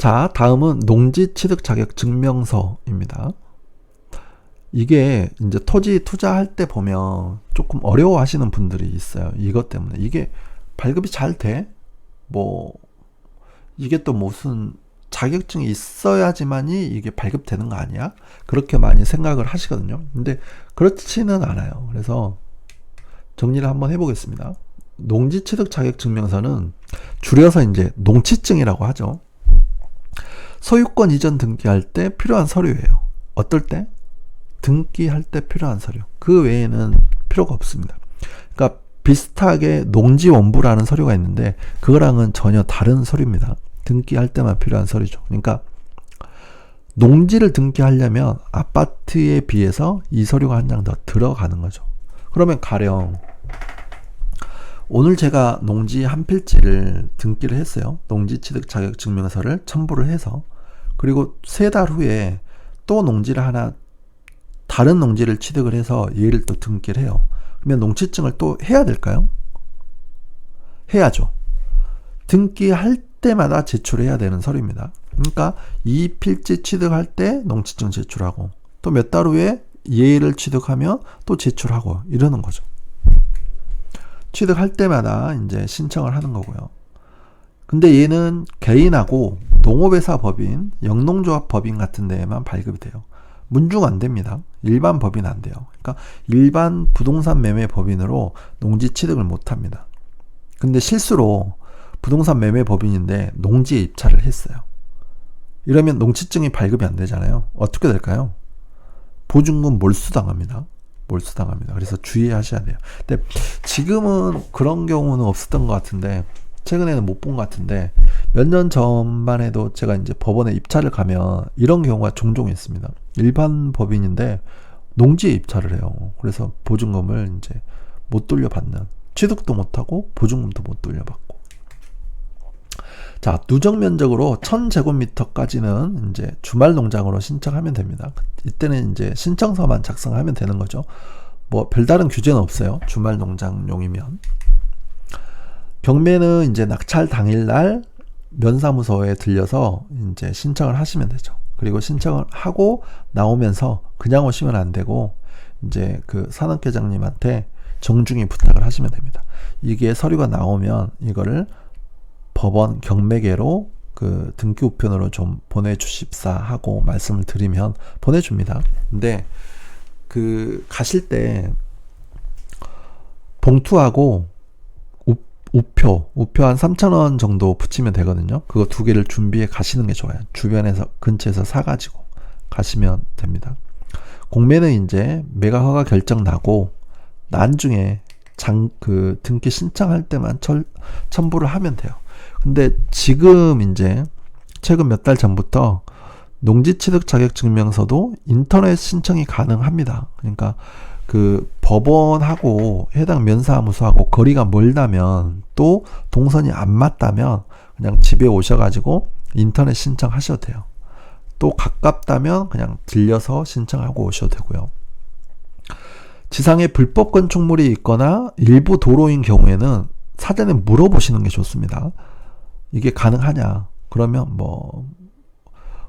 자, 다음은 농지 취득 자격 증명서입니다. 이게 이제 토지 투자할 때 보면 조금 어려워 하시는 분들이 있어요. 이것 때문에 이게 발급이 잘 돼? 뭐 이게 또 무슨 자격증이 있어야지만이 이게 발급되는 거 아니야? 그렇게 많이 생각을 하시거든요. 근데 그렇지는 않아요. 그래서 정리를 한번 해보겠습니다. 농지 취득 자격 증명서는 줄여서 이제 농취증이라고 하죠. 소유권 이전 등기할 때 필요한 서류예요. 어떨 때? 등기할 때 필요한 서류. 그 외에는 필요가 없습니다. 그러니까 비슷하게 농지 원부라는 서류가 있는데 그거랑은 전혀 다른 서류입니다. 등기할 때만 필요한 서류죠. 그러니까 농지를 등기하려면 아파트에 비해서 이 서류가 한 장 더 들어가는 거죠. 그러면 가령 오늘 제가 농지 한 필지를 등기를 했어요. 농지 취득 자격 증명서를 첨부를 해서 그리고 세 달 후에 또 농지를 하나 다른 농지를 취득을 해서 얘를 또 등기를 해요. 그러면 농취증을 또 해야 될까요? 해야죠. 등기할 때마다 제출해야 되는 서류입니다. 그러니까 이 필지 취득할 때 농취증 제출하고 또 몇 달 후에 얘를 취득하면 또 제출하고 이러는 거죠. 취득할 때마다 이제 신청을 하는 거고요. 근데 얘는 개인하고 농업회사 법인, 영농조합 법인 같은 데에만 발급이 돼요. 문중 안 됩니다. 일반 법인 안 돼요. 그러니까 일반 부동산 매매 법인으로 농지 취득을 못 합니다. 근데 실수로 부동산 매매 법인인데 농지에 입찰을 했어요. 이러면 농취증이 발급이 안 되잖아요. 어떻게 될까요? 보증금 몰수당합니다. 몰수당합니다. 그래서 주의하셔야 돼요. 근데 지금은 그런 경우는 없었던 것 같은데 최근에는 못 본 것 같은데 몇 년 전만 해도 제가 이제 법원에 입찰을 가면 이런 경우가 종종 있습니다. 일반 법인인데 농지에 입찰을 해요. 그래서 보증금을 이제 못 돌려받는 취득도 못하고 보증금도 못 돌려받고 자, 누적 면적으로 1000제곱미터까지는 이제 주말 농장으로 신청하면 됩니다. 이때는 이제 신청서만 작성하면 되는 거죠. 뭐 별다른 규제는 없어요. 주말 농장용이면. 경매는 이제 낙찰 당일날 면사무소에 들려서 이제 신청을 하시면 되죠. 그리고 신청을 하고 나오면서 그냥 오시면 안 되고 이제 그 산업계장님한테 정중히 부탁을 하시면 됩니다. 이게 서류가 나오면 이거를 법원 경매계로 그 등기 우편으로 좀 보내주십사 하고 말씀을 드리면 보내줍니다. 근데 그 가실 때 봉투하고 우표, 우표 한 3,000원 정도 붙이면 되거든요. 그거 두 개를 준비해 가시는 게 좋아요. 주변에서, 근처에서 사가지고 가시면 됩니다. 공매는 이제 매각 허가 결정 나고, 나중에 장, 그 등기 신청할 때만 철, 첨부를 하면 돼요. 근데 지금 이제 최근 몇 달 전부터 농지 취득 자격 증명서도 인터넷 신청이 가능합니다. 그러니까 그 법원하고 해당 면사무소하고 거리가 멀다면 또 동선이 안 맞다면 그냥 집에 오셔가지고 인터넷 신청하셔도 돼요. 또 가깝다면 그냥 들려서 신청하고 오셔도 되고요. 지상에 불법 건축물이 있거나 일부 도로인 경우에는 사전에 물어보시는 게 좋습니다. 이게 가능하냐? 그러면 뭐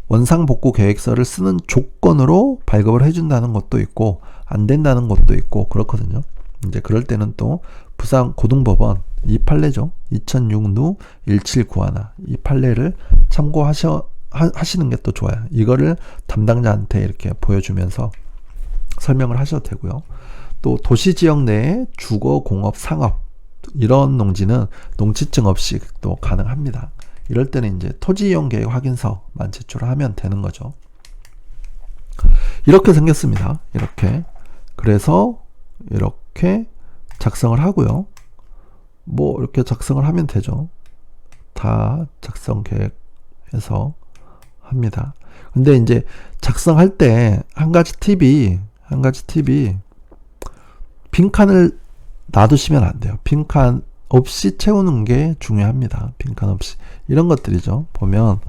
원상복구 계획서를 쓰는 조건으로 발급을 해준다는 것도 있고 안 된다는 것도 있고 그렇거든요. 이제 그럴 때는 또 부산 고등법원 이 판례죠. 2006누 1791. 이 판례를 참고하셔 하시는 게 또 좋아요. 이거를 담당자한테 이렇게 보여주면서 설명을 하셔도 되고요. 또 도시 지역 내에 주거, 공업, 상업 이런 농지는 농지증 없이 또 가능합니다. 이럴 때는 이제 토지 이용 계획 확인서만 제출하면 되는 거죠. 이렇게 생겼습니다. 이렇게. 그래서 이렇게 작성을 하고요. 뭐 이렇게 작성을 하면 되죠. 다 작성 계획해서 합니다. 근데 이제 작성할 때 한 가지 팁이 한 가지 팁이 빈칸을 놔두시면 안 돼요. 빈칸 없이 채우는 게 중요합니다. 빈칸 없이. 이런 것들이죠. 보면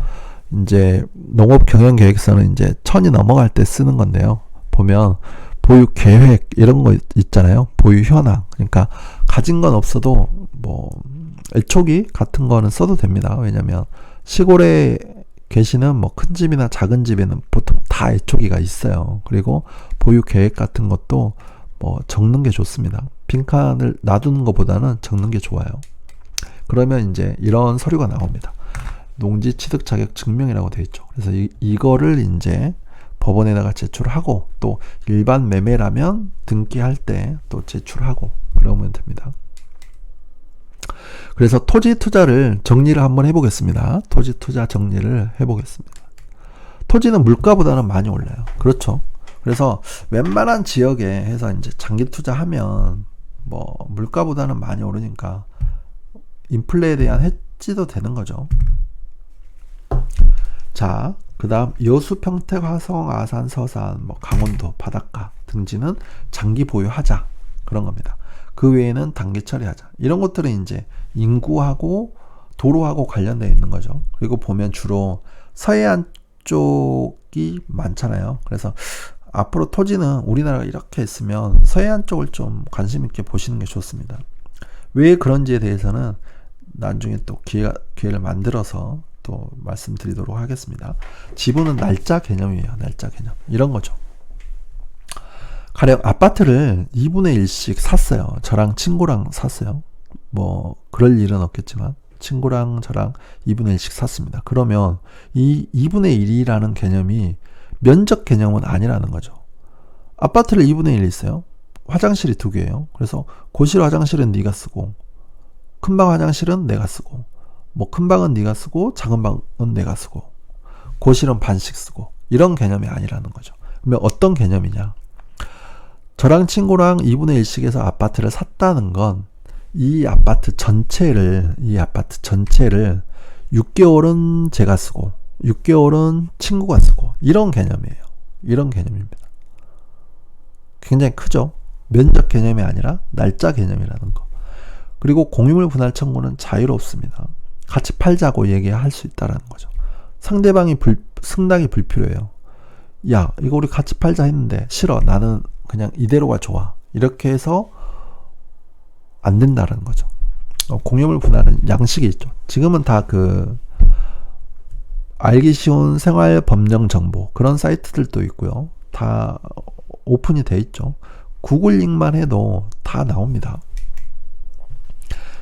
이제 농업 경영 계획서는 이제 천이 넘어갈 때 쓰는 건데요. 보면 보유 계획 이런 거 있잖아요. 보유 현황. 그러니까 가진 건 없어도 뭐 일초기 같은 거는 써도 됩니다. 왜냐면 시골에 계시는 뭐 큰 집이나 작은 집에는 보통 다 애초기가 있어요. 그리고 보유 계획 같은 것도 뭐 적는 게 좋습니다. 빈칸을 놔두는 것보다는 적는 게 좋아요. 그러면 이제 이런 서류가 나옵니다. 농지 취득 자격 증명이라고 되어 있죠. 그래서 이, 이거를 이제 법원에다가 제출하고 또 일반 매매라면 등기할 때 또 제출하고 그러면 됩니다. 그래서 토지 투자를 정리를 한번 해보겠습니다. 토지 투자 정리를 해보겠습니다. 토지는 물가보다는 많이 올라요. 그렇죠. 그래서 웬만한 지역에 해서 이제 장기 투자하면 뭐 물가보다는 많이 오르니까 인플레에 대한 해지도 되는 거죠. 자, 그 다음 여수, 평택, 화성, 아산, 서산, 뭐 강원도, 바닷가 등지는 장기 보유하자 그런 겁니다. 그 외에는 단기 처리하자. 이런 것들은 이제 인구하고 도로하고 관련되어 있는 거죠. 그리고 보면 주로 서해안 쪽이 많잖아요. 그래서 앞으로 토지는 우리나라가 이렇게 있으면 서해안 쪽을 좀 관심 있게 보시는 게 좋습니다. 왜 그런지에 대해서는 나중에 또 기회가, 기회를 만들어서 또 말씀드리도록 하겠습니다. 지분은 날짜 개념이에요. 날짜 개념. 이런 거죠. 가령 아파트를 2분의 1씩 샀어요. 저랑 친구랑 샀어요. 뭐, 그럴 일은 없겠지만, 친구랑 저랑 2분의 1씩 샀습니다. 그러면 이 2분의 1이라는 개념이 면적 개념은 아니라는 거죠. 아파트를 2분의 1 있어요. 화장실이 두 개예요. 그래서 고실 화장실은 네가 쓰고 큰방 화장실은 내가 쓰고 뭐 큰 방은 네가 쓰고 작은 방은 내가 쓰고 고실은 반씩 쓰고 이런 개념이 아니라는 거죠. 그러면 어떤 개념이냐? 저랑 친구랑 2분의 1씩에서 아파트를 샀다는 건 이 아파트 전체를 이 아파트 전체를 6개월은 제가 쓰고 6개월은 친구가 쓰고 이런 개념이에요. 이런 개념입니다. 굉장히 크죠. 면적 개념이 아니라 날짜 개념이라는 거. 그리고 공유물 분할 청구는 자유롭습니다. 같이 팔자고 얘기할 수 있다라는 거죠. 상대방이 불, 승낙이 불필요해요. 야, 이거 우리 같이 팔자 했는데 싫어. 나는 그냥 이대로가 좋아. 이렇게 해서 안 된다는 거죠. 어, 공유물 분할은 양식이 있죠. 지금은 다 그 알기 쉬운 생활 법령 정보 그런 사이트들도 있고요. 다 오픈이 돼 있죠. 구글 링만 해도 다 나옵니다.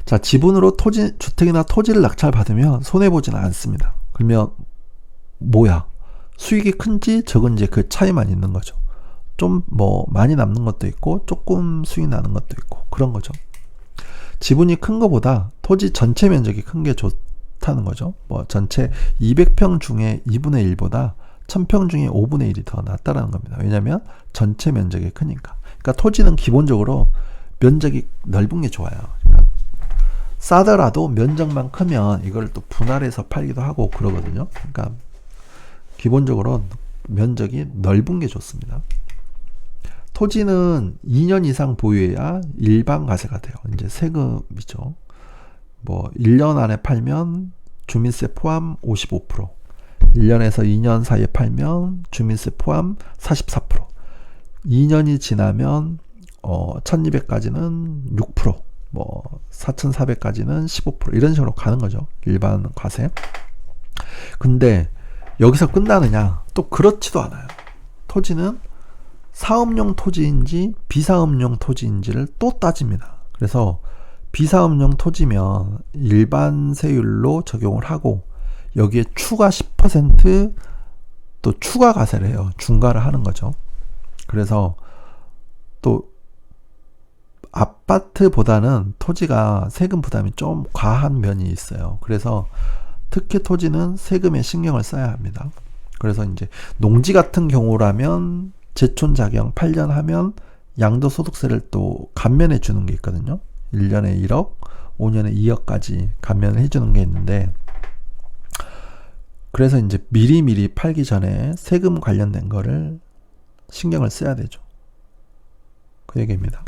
자, 지분으로 토지, 주택이나 토지를 낙찰 받으면 손해보지는 않습니다. 그러면, 뭐야? 수익이 큰지 적은지 그 차이만 있는 거죠. 좀 뭐, 많이 남는 것도 있고, 조금 수익 나는 것도 있고, 그런 거죠. 지분이 큰 것보다 토지 전체 면적이 큰 게 좋다는 거죠. 뭐, 전체 200평 중에 2분의 1보다 1000평 중에 5분의 1이 더 낫다라는 겁니다. 왜냐면 전체 면적이 크니까. 그러니까 토지는 기본적으로 면적이 넓은 게 좋아요. 그러니까 싸더라도 면적만 크면 이걸 또 분할해서 팔기도 하고 그러거든요. 그러니까 기본적으로 면적이 넓은 게 좋습니다. 토지는 2년 이상 보유해야 일반 과세가 돼요. 이제 세금이죠. 뭐 1년 안에 팔면 주민세 포함 55%, 1년에서 2년 사이에 팔면 주민세 포함 44%, 2년이 지나면 어 1200까지는 6%, 뭐 4,400까지는 15% 이런 식으로 가는 거죠. 일반 과세. 근데 여기서 끝나느냐? 또 그렇지도 않아요. 토지는 사업용 토지인지 비사업용 토지인지를 또 따집니다. 그래서 비사업용 토지면 일반 세율로 적용을 하고 여기에 추가 10%또 추가 과세를 해요. 중과를 하는 거죠. 그래서 또 아파트보다는 토지가 세금 부담이 좀 과한 면이 있어요. 그래서 특히 토지는 세금에 신경을 써야 합니다. 그래서 이제 농지 같은 경우라면 제촌 자경 8년 하면 양도소득세를 또 감면해 주는 게 있거든요. 1년에 1억, 5년에 2억까지 감면을 해 주는 게 있는데 그래서 이제 미리미리 팔기 전에 세금 관련된 거를 신경을 써야 되죠. 그 얘기입니다.